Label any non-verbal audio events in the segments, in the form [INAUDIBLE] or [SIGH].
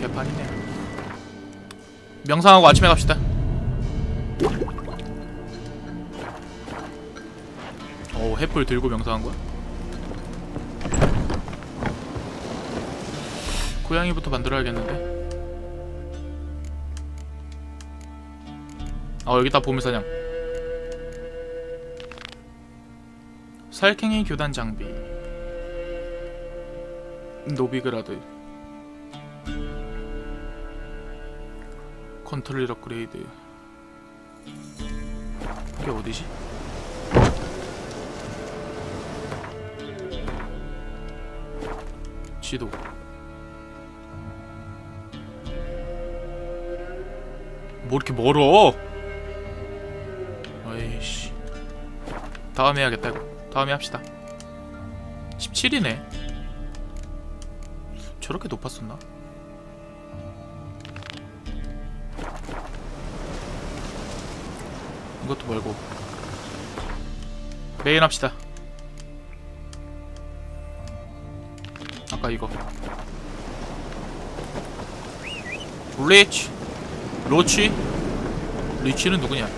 개판이네. 명상하고 아침에 갑시다. 오, 햇불 들고 명상한 거야? 고양이부터 만들어야겠는데. 어, 여기다 보물사냥. 살쾡이 교단 장비. 노비그라드. 컨트롤 업그레이드. 이게 어디지? 지도. 뭐 이렇게 멀어? 어이씨. 다음에 해야겠다 이거. 다음에 합시다. 17이네. 저렇게 높았었나? 이것도 멀고. 메인 합시다. 아까 이거. 리치. 로치. 리치는 누구냐?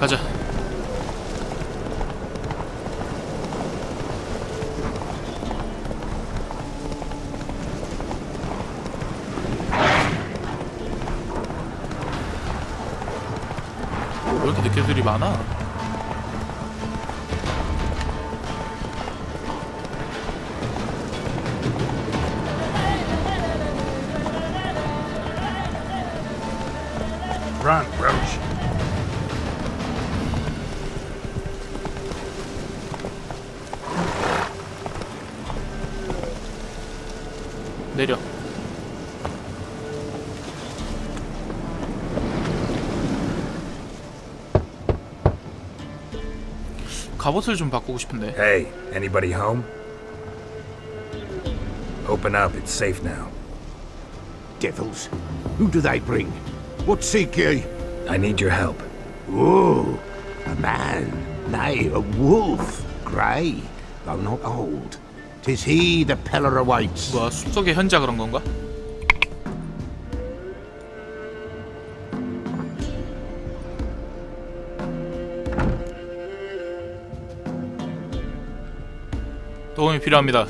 가자. Run, Roach. 내려. 갑옷을 좀 바꾸고 싶은데. Hey, anybody home? Open up, it's safe now. Devils, who do they bring? What seek ye? I need your help. Oh, a man, nay, a wolf, grey, though not old. Tis he the Peller awaits. 뭐야 숲속의 현자 그런 건가? 도움이 필요합니다.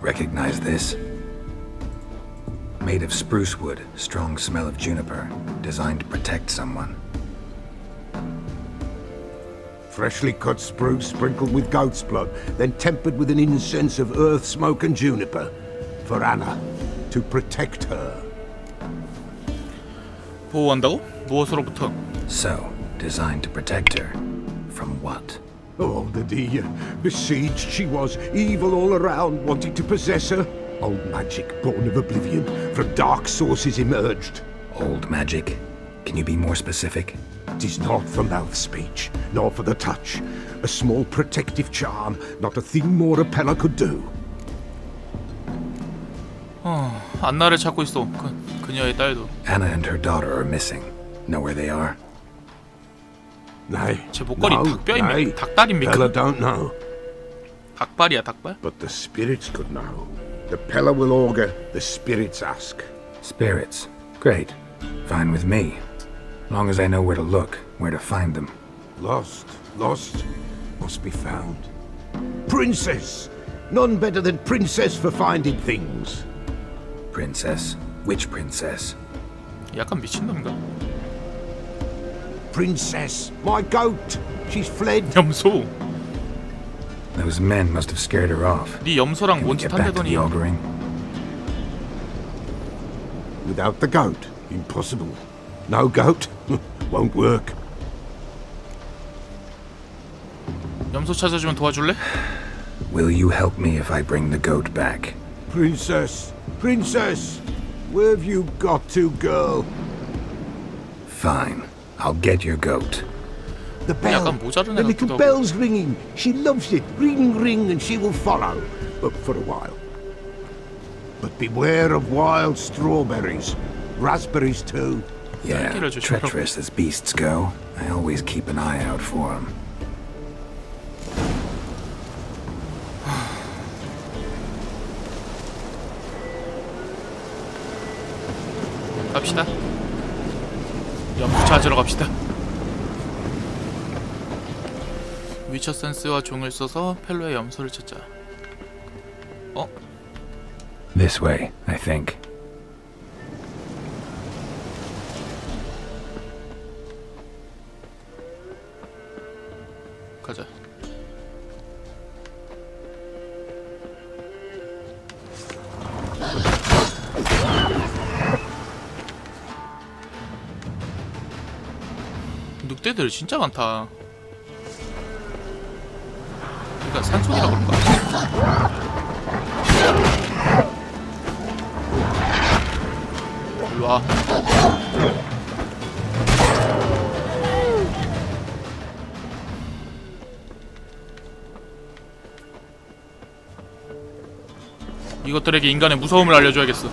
Recognize this? Made of spruce wood, strong smell of juniper, designed to protect someone. Freshly cut spruce sprinkled with goat's blood, then tempered with an incense of earth, smoke, and juniper. For Anna, to protect her. 보호한다고? 무엇으로부터? So, designed to protect her. From what? Oh, the dear. Besieged she was, evil all around, wanting to possess her. Old magic, born of oblivion, from dark sources emerged. Old magic? Can you be more specific? Tis not for mouth speech, nor for the touch. A small protective charm, not a thing more a Pella could do. 어, 안나를 찾고 있어. 그 그녀의 딸도. Anna and her daughter are missing. Know where they are? Nay, 제 목걸이 no, 닭뼈입니까? nay. 닭다리입니까? Pella don't know, 닭발이야 닭발? but the spirits could know. The Pella will augur, the spirits ask. Spirits. Great. Fine with me. Long as I know where to look, where to find them. Lost, lost, must be found. Princess! None better than Princess for finding things. Princess. Which princess? 약간 미친놈인가? Princess, my goat! She's fled. 염소. Those men must have scared her off. 네 염소랑 Can we 뭔짓 get back to 한대더니 the auguring? Without the goat, impossible. No goat, [LAUGHS] won't work. 염소 찾아주면 도와줄래? Will you help me if I bring the goat back? Princess, Princess, where have you got to, girl? Fine. I'll get your goat. The bell. 약간 모자른 The 애 little 같기도 하고. bell's ringing. She loves it. Ring, ring, and she will follow. But for a while. But beware of wild strawberries. Raspberries, too. Yeah, 딸기를 조심하라고. treacherous as beasts go. I always keep an eye out for them. [SIGHS] 갑시다. 연구 찾으러 갑시다. 위쳐 센스와 종을 써서 펠로의 염소를 찾자. 어? This way, I think. 가자. 늑대들 진짜 많다. 그러니까 산속이라 그런가? 일로 와. 이것들에게 인간의 무서움을 알려줘야겠어.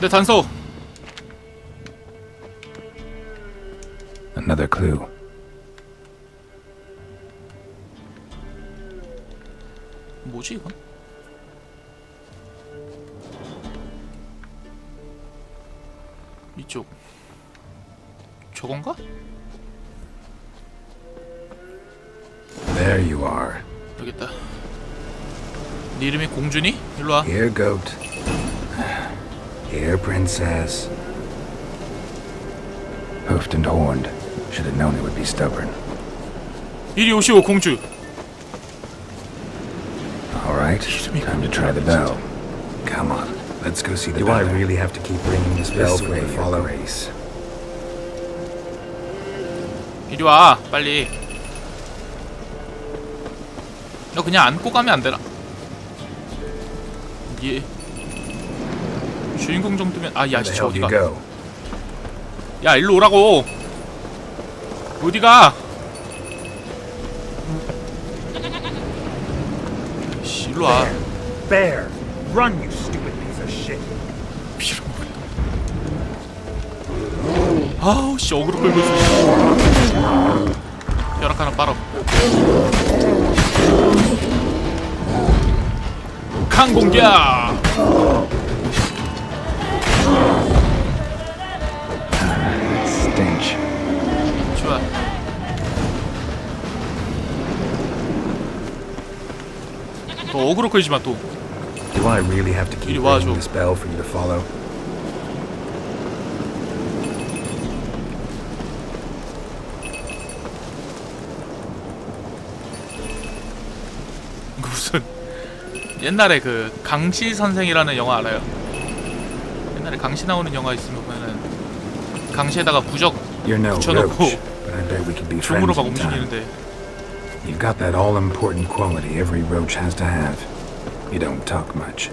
내 단서. Another clue. 뭐지 이건? 이쪽. 저건가? There you are. 여기 있다. 네 이름이 공주니? 일로 와. Here, goat. Here, princess. Hoofed and horned. Should have known it would be stubborn. 이리 오시오 공주. All right, time to try the bell. Come on, let's go see the Do I really have to keep ringing this bell for the follow? grace. 이리 와 빨리. 너 그냥 안고 가면 안 되나? 예. 주인공 정도면 아야 Where the 진짜 어디가? 야 일로 오라고. 어디가? 씨, 일로 와. Bear! Run, you stupid piece of shit! 아우 씨 어그로 끌고 있어. 씨. 벼락 하나 빨아. 강 공격. Stench. 좋아. 또 어그로 끌지 마 또. Do I really have to keep 이리 와, ringing 좀. this bell for you to follow? 그 무슨 옛날에 그 강시 선생이라는 영화 알아요? 옛날에 강시 나오는 영화 있으면 보면은 강시에다가 부적 You're no 붙여놓고 roach, we could be 종으로 friends 막 in time. 움직이는데 You've got that all-important quality every roach has to have. You don't talk much.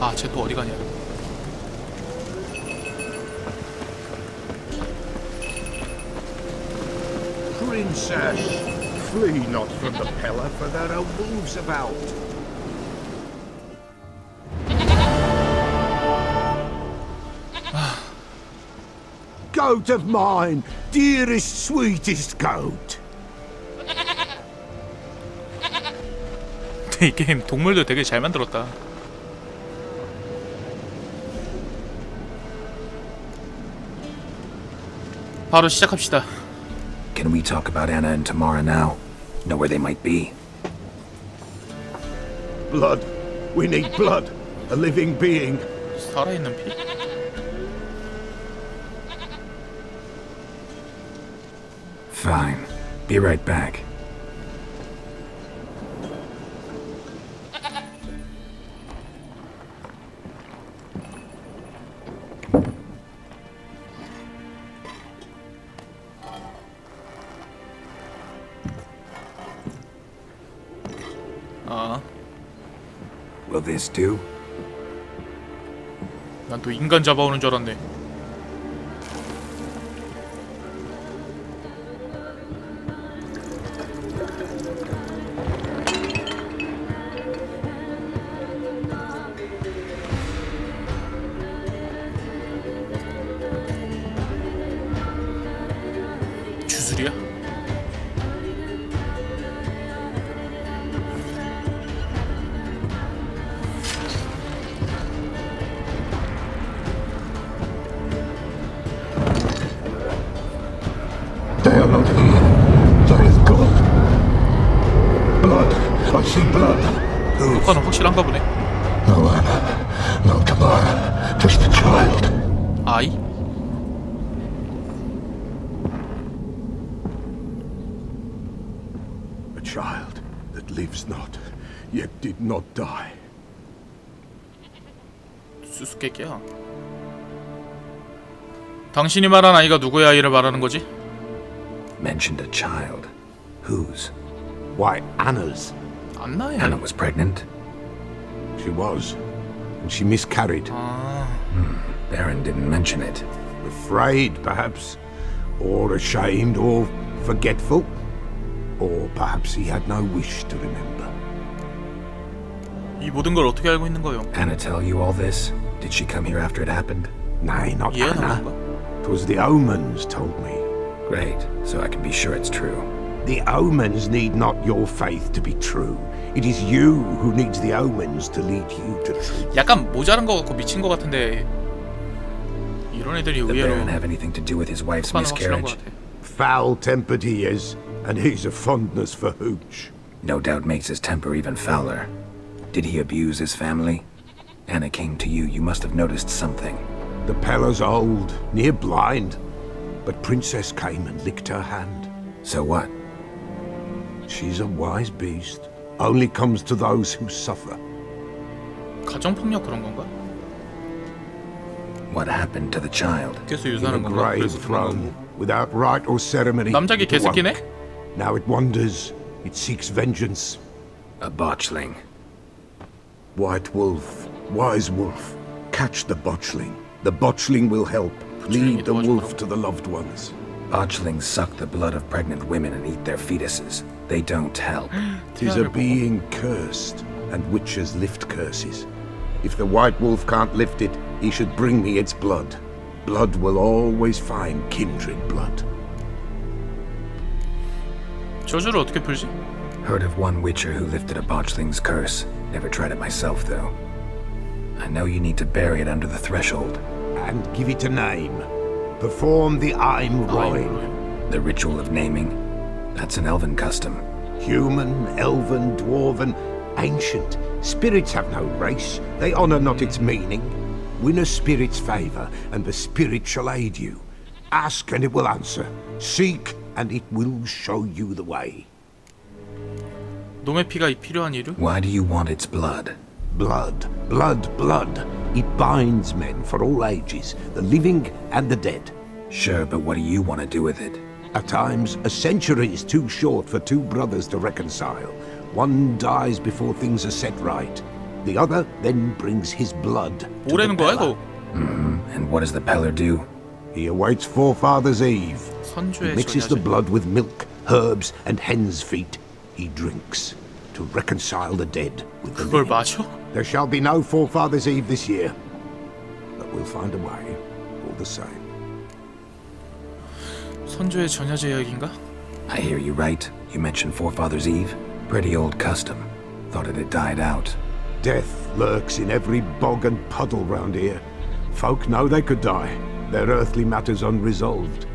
아 쟤 또 어디 가냐? Princess, flee not from the pillar, for there are wolves about. goat of mine, dearest, sweetest goat. [LAUGHS] 이 게임 동물도 되게 잘 만들었다. 바로 시작합시다. Can we talk about Anna and Tamara now? Know where they might be? Blood. We need blood. A living being. 살아있는 피? Fine. Be right back. 아, Will this do? 난 또 인간 잡아오는 줄 알았네. Here. There is God. Blood. I see blood. 효과는 확실한가 보네. No Anna. No Tamara. Just a child. 아이? A child that lives not, yet did not die. 수수께끼야. 당신이 말한 아이가 누구의 아이를 말하는 거지? Mentioned a child. Whose? Why, Anna's. 안나의 Anna 아이. was pregnant? She was. And she miscarried. 아, Baron didn't mention it. Afraid, perhaps. Or ashamed, or forgetful. Or perhaps he had no wish to remember. 이 모든 걸 어떻게 알고 있는 거요? Anna tell you all this? Did she come here after it happened? Nay, not 이해는 Anna. 건가? 'Twas the omens told me. Great, so I can be sure it's true. The omens need not your faith to be true. It is you who needs the omens to lead you to truth. 약간 모자란 거 같고 미친 거 같은데 이런 애들이 Did 의외로 Baron have anything to do with his wife's 효과는 확실한 거 miscarriage? 같아. Foul-tempered he is, and he's a fondness for hooch. No doubt makes his temper even fouler. Did he abuse his family? Anna came to you, you must have noticed something. The Pella's old, near blind, but Princess came and licked her hand. So what? She's a wise beast. Only comes to those who suffer. 가정폭력 그런 건가? What happened to the child? 계속 In a 유산한 건가? grave 그래서 그런 thrown, 거고. without rite or ceremony. 남자기 it awoke. 개새끼네? Now it wanders. It seeks vengeance. A botchling. White wolf, wise wolf, catch the botchling. The botchling will help. Lead the 도와주더라고. wolf to the loved ones. Botchlings suck the blood of pregnant women and eat their fetuses. They don't help. [GASPS] Tis a 태아를 보고. being cursed, and witches lift curses. If the white wolf can't lift it, he should bring me its blood. Blood will always find kindred blood. 저주를 어떻게 풀지? Heard of one witcher who lifted a botchling's curse. Never tried it myself, though. I know you need to bury it under the threshold. And give it a name. Perform the I'm Roin. The ritual of naming. That's an elven custom. Human, elven, dwarven, ancient. Spirits have no race. They honor not its meaning. Win a spirit's favor, and the spirit shall aid you. Ask, and it will answer. Seek, and it will show you the way. 놈의 피가 필요한 이유? Why do you want its blood? Blood, blood, blood. It binds men for all ages, the living and the dead. Sure, but what do you want to do with it? At times, a century is too short for two brothers to reconcile. One dies before things are set right. The other then brings his blood to the Peller. Mm, and what does the Peller do? He awaits Forefather's Eve. He mixes the blood with milk, herbs, and hen's feet. He drinks to reconcile the dead with the living. 마셔? There shall be no forefathers' eve this year, but we'll find a way all the same. 선조의 전야제 이야기인가? I hear you right. You mentioned Forefathers' Eve? Pretty old custom. Thought it had died out. Death lurks in every bog and puddle round here. Folk know they could die, their earthly matters unresolved.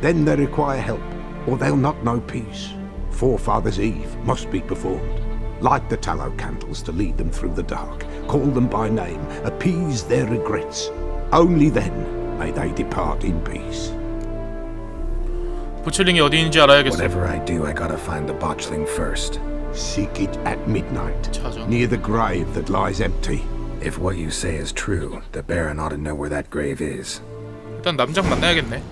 Then they require help, or they'll not know peace. Forefathers' Eve must be performed. Light the tallow candles to lead them through the dark. Call them by name, appease their regrets. Only then may they depart in peace. 부칠링이 어디 있는지 알아야겠어. Whatever I do, I gotta find the botchling first. Seek it at midnight, 찾아. near the grave that lies empty. If what you say is true, the Baron ought to know where that grave is. 일단 남작 만나야겠네.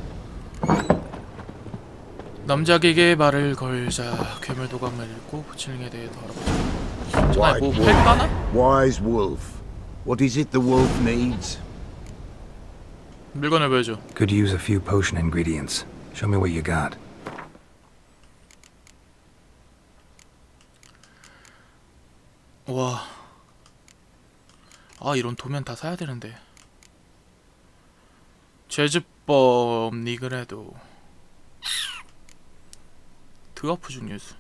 남작에게 말을 걸자 괴물 도감을 읽고 부칠링에 대해 더 알아보자. 전에 뭐. 팩가나? Wise wolf. What is it the wolf needs? 물건을 보여줘. Could use a few potion ingredients. Show me what you got. 와. 아 이런 도면 다 사야 되는데. 제주법 니그래도 드워프 중류수.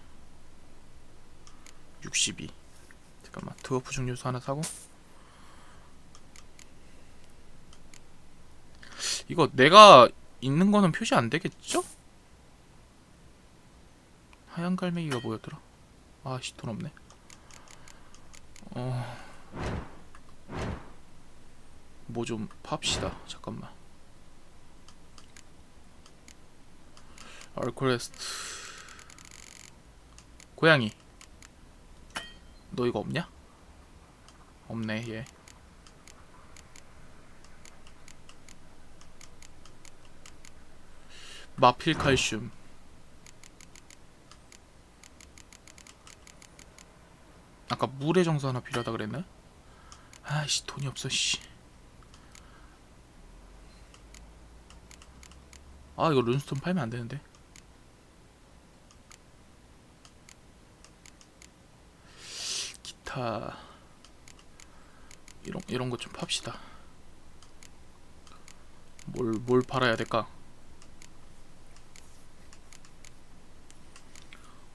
62 잠깐만 드워프 중류수 하나 사고. 이거 내가 있는 거는 표시 안 되겠죠? 하얀 갈매기가 뭐였더라? 아씨 돈 없네. 어... 뭐 좀 팝시다. 잠깐만. 얼크레스트 고양이 너 이거 없냐? 없네 얘 마필 칼슘 아까 물의 정수 하나 필요하다 그랬나? 아이씨 돈이 없어 씨. 아 이거 룬스톤 팔면 안 되는데. 기타 이런 이런 거좀 팝시다. 뭘 뭘 팔아야 될까?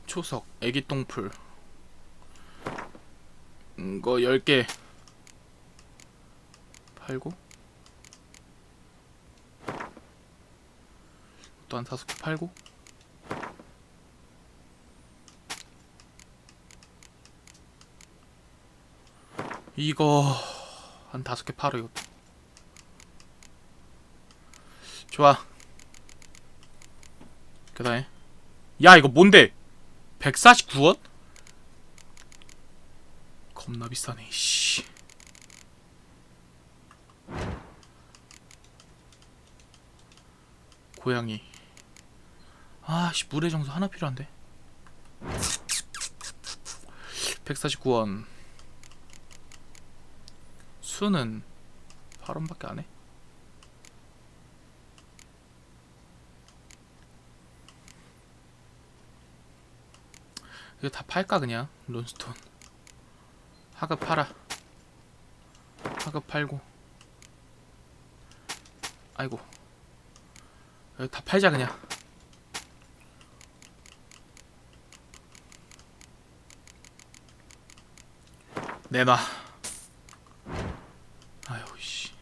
초석, 애기 똥풀. 이거 10개 팔고 또한 다섯 개 팔고 이거 한 다섯 개 이거 좋아. 그 다음에 야 이거 뭔데? 149원? 겁나 비싸네 씨. 고양이. 아씨 물의 정수 하나 필요한데. 149원 수는 8원밖에 안 해? 이거 다 팔까 그냥? 론스톤. 하급 팔아. 하급 팔고. 아이고. 여기 다 팔자 그냥. 내놔 아유 씨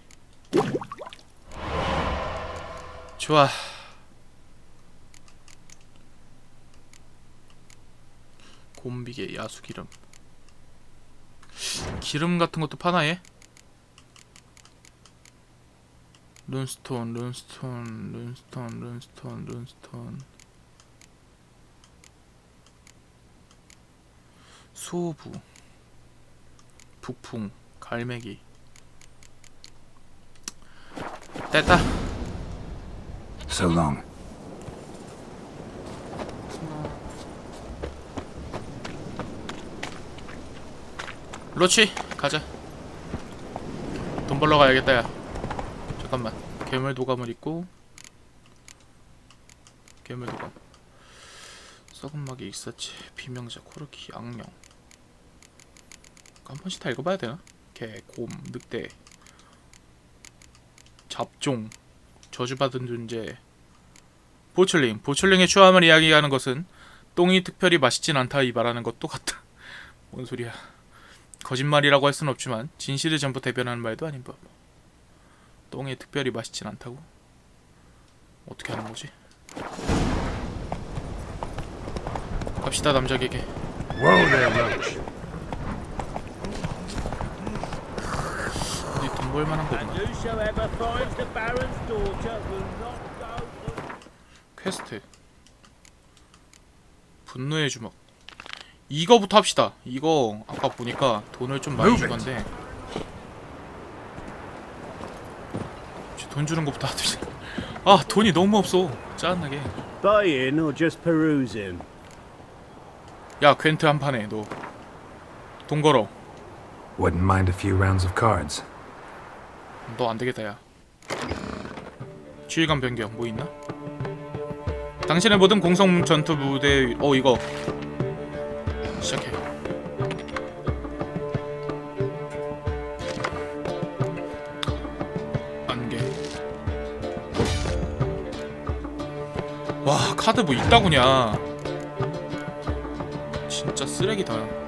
좋아. 곰비계 야수기름. 기름 같은 것도 파나 얘? 룬스톤 룬스톤 룬스톤 룬스톤 룬스톤. 소부. 북풍 갈매기. 됐다 So long. 로치 가자. 돈 벌러 가야겠다 야. 잠깐만. 괴물 도감을 입고. 괴물 도감. 썩은 막이 익사치 비명자 코르키 악령. 한 번씩 다 읽어봐야 되나? 개, 곰, 늑대. 잡종. 저주받은 존재 보철링 보철링의 추함을 이야기하는 것은 똥이 특별히 맛있진 않다 이 말하는 것도 같다 [LAUGHS] 뭔 소리야 거짓말이라고 할순 없지만 진실을 전부 대변하는 말도 아닌 법. 똥이 특별히 맛있진 않다고? 어떻게 하는 거지? 갑시다 남자 개개. Whoa there, Roach. 어디 돈 벌 만한 거구나. 퀘스트. 분노의 주먹. 이거부터 합시다. 이거 아까 보니까 돈을 좀 많이. 주던데. 돈 주는 것부터 하자. 아 돈이 너무 없어. 짜증나게. Or just? 야 괜트 한 판에 너. 돈 걸어. Wouldn't mind a few rounds of cards. 너 안 되겠다 야. 지휘관 변경 뭐 있나? 당신의 모든 공성 전투 무대 어 이거 시작해. 안개. 와 카드 뭐 있다구냐. 진짜 쓰레기다.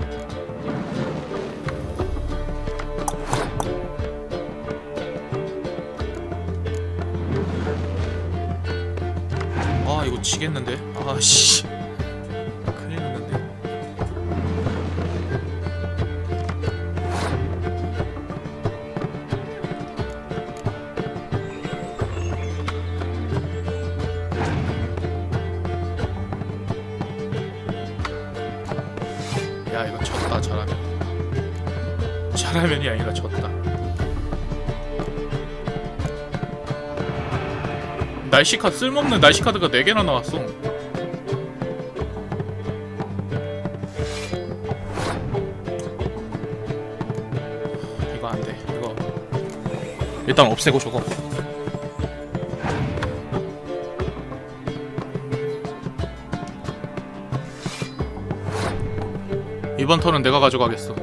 이거 지겠는데? 아씨 큰일 났는데. 야 이거 졌다 잘하면 잘하면이 아니라 졌다 날씨 카드 쓸모없는 날씨 카드가 4개나 나왔어 이거 안돼 이거 일단 없애고 저거 이번 턴은 내가 가져가겠어.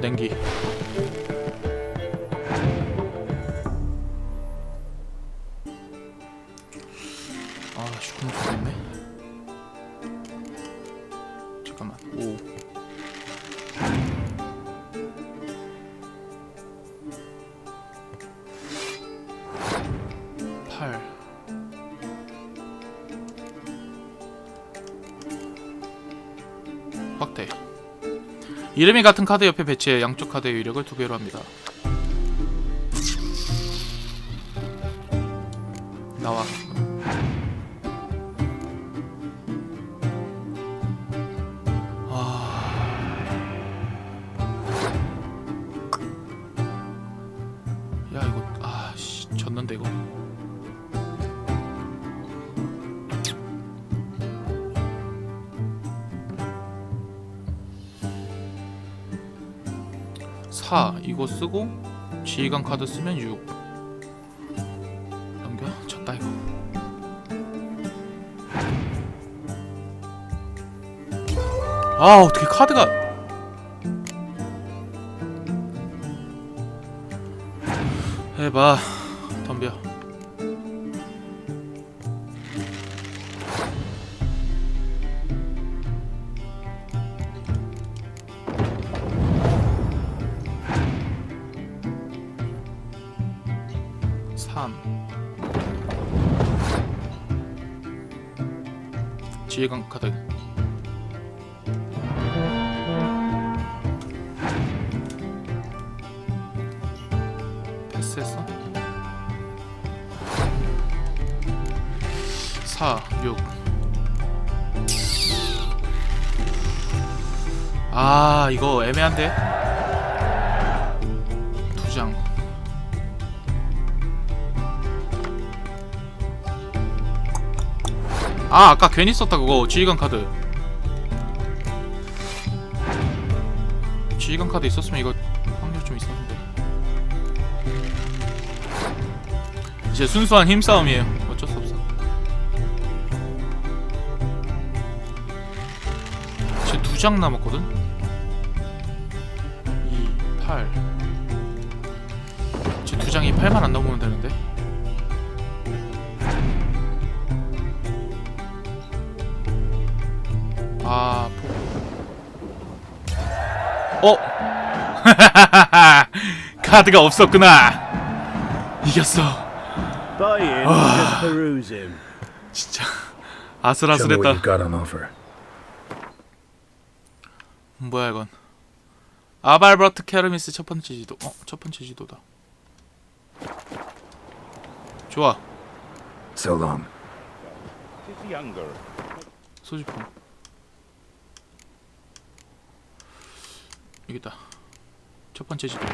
냉기. 대. 이름이 같은 카드 옆에 배치해 양쪽 카드의 위력을 두 배로 합니다. 나와. 사 이거 쓰고 지휘관 카드 쓰면 6 넘겨? 졌다 이거. 아 어떻게 카드가 해봐. 덤벼 지휘관 카드 패스했어? 4, 6 아, 이거 애매한데? 아, 아까 괜히 썼다, 그거. 지휘관 카드. 지휘관 카드 있었으면 이거 확률 좀 있었는데. 이제 순수한 힘싸움이에요. 어쩔 수 없어. 이제 두 장 남았거든? 2, 8. 이제 두 장이 8만 안 넘으면 되는데? 아, 포... 어? 카드가 없었구나. 이겼어. Show 진짜 아슬아슬했다. 뭐야 이건? 아발버트 캐르미스 첫 번째 지도. 어, 첫 번째 지도다. 좋아. So long. 소지품. 여기다. 첫 번째 지도.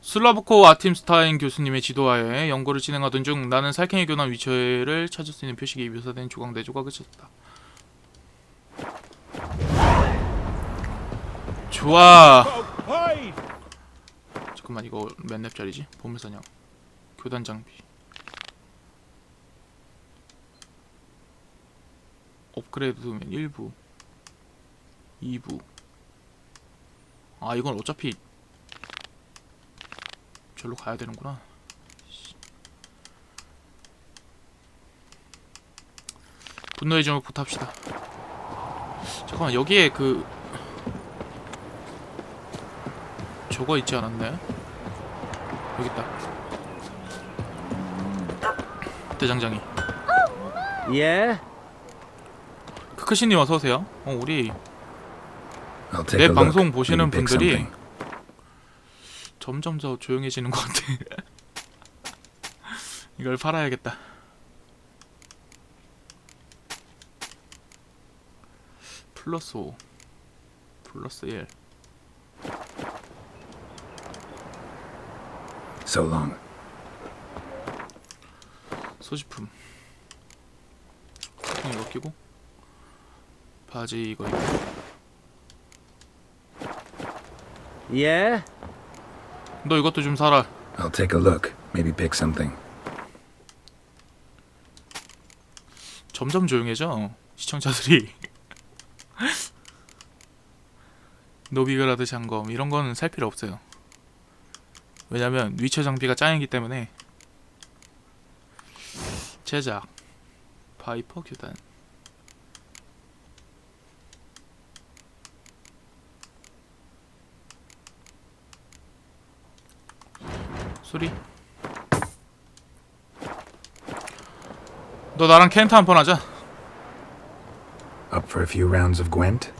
슬라브코 아팀스타인 교수님의 지도하에 연구를 진행하던 중 나는 살쾡이 교난 위치를 찾을 수 있는 표식이 묘사된 조각 네 조각을 찾았다. 좋아. 잠깐만 이거 몇 렙짜리지? 보물사냥 교단 장비 업그레이드 도면 1부 2부 아 이건 어차피 절로 가야 되는구나 씨. 분노의 점을 부탑시다 잠깐만 여기에 그 저거 있지 않았나요? 여기 있다. 대장장이. Yeah? 크크신님 어서 오세요. 어 우리 I'll take 내 a look. 방송 보시는 pick 분들이 something. 점점 더 조용해지는 것 같아. 이걸 팔아야겠다. 플러스 5 플러스 1 So long. 소지품 통 이거 끼고 바지 이거 입고 Yeah? 너 이것도 좀 사라 I'll take a look. Maybe pick something. 점점 조용해져 시청자들이 [LAUGHS] 노비그라드 장검 이런 거는 살 필요 없어요 왜냐면 위쳐 장비가 짱이기 때문에 제작 바이퍼 교단 소리 너 나랑 켄트 한번 하자 Up for a few rounds of Gwent?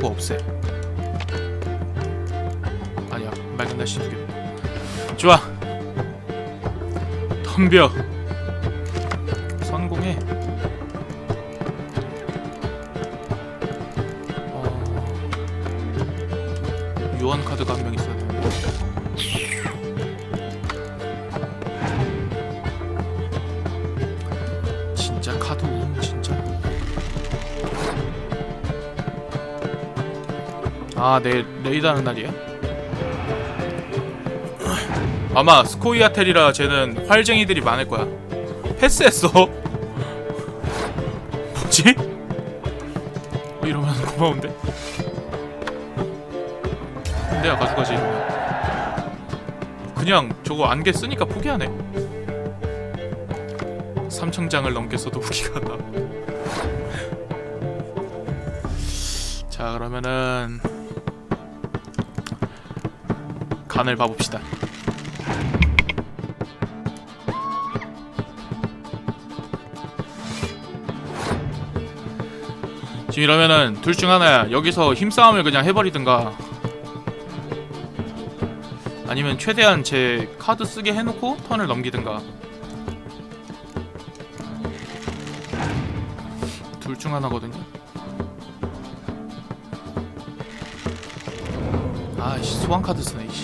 포구 없애 아니야 맑은 날씨 두개 좋아. 덤벼 아 내일 레이드 하는 날이야? 아마 스코이아텔이라 쟤는 활쟁이들이 많을 거야. 패스했어. [LAUGHS] 뭐지? 어, 이러면 고마운데. 내가 가져가지. 그냥 저거 안개 쓰니까 포기하네. 3천장을 넘겼어도 무기가 나. 자 그러면은 간을 봐봅시다. 지금 이러면은 둘 중 하나야. 여기서 힘싸움을 그냥 해버리든가. 아니면 최대한 제 카드 쓰게 해놓고 턴을 넘기든가. 둘 중 하나거든요. 아이씨 소환 카드 쓰네 이씨.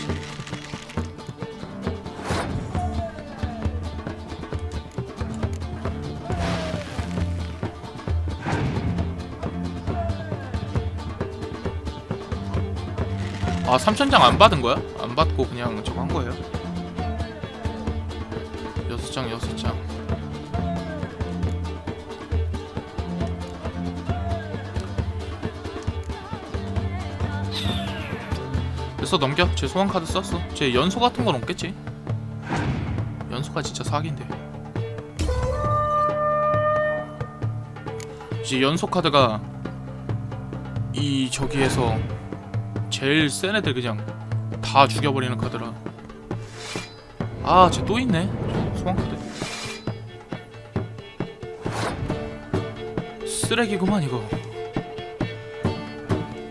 아 3천장 안 받은 거야? 안 받고 그냥 저거 한 거예요? 여섯 장 여섯 장. 됐어 넘겨. 제 소환 카드 썼어. 제 연소 같은 건 없겠지? 연소가 진짜 사기인데. 이제 연소 카드가 이 저기에서 제일 센 애들 그냥 다 죽여버리는 카드라. 아쟤 또 있네. 저 소환 카드. 쓰레기구만 이거.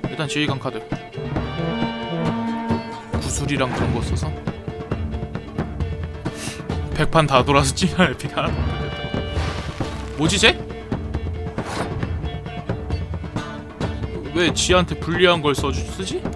일단 지휘관 카드. 구슬이랑 그런 거 써서. 백판 다 돌아서 찐한 에픽 하나 뭐지 쟤? 왜 지한테 불리한 걸 써주 쓰지?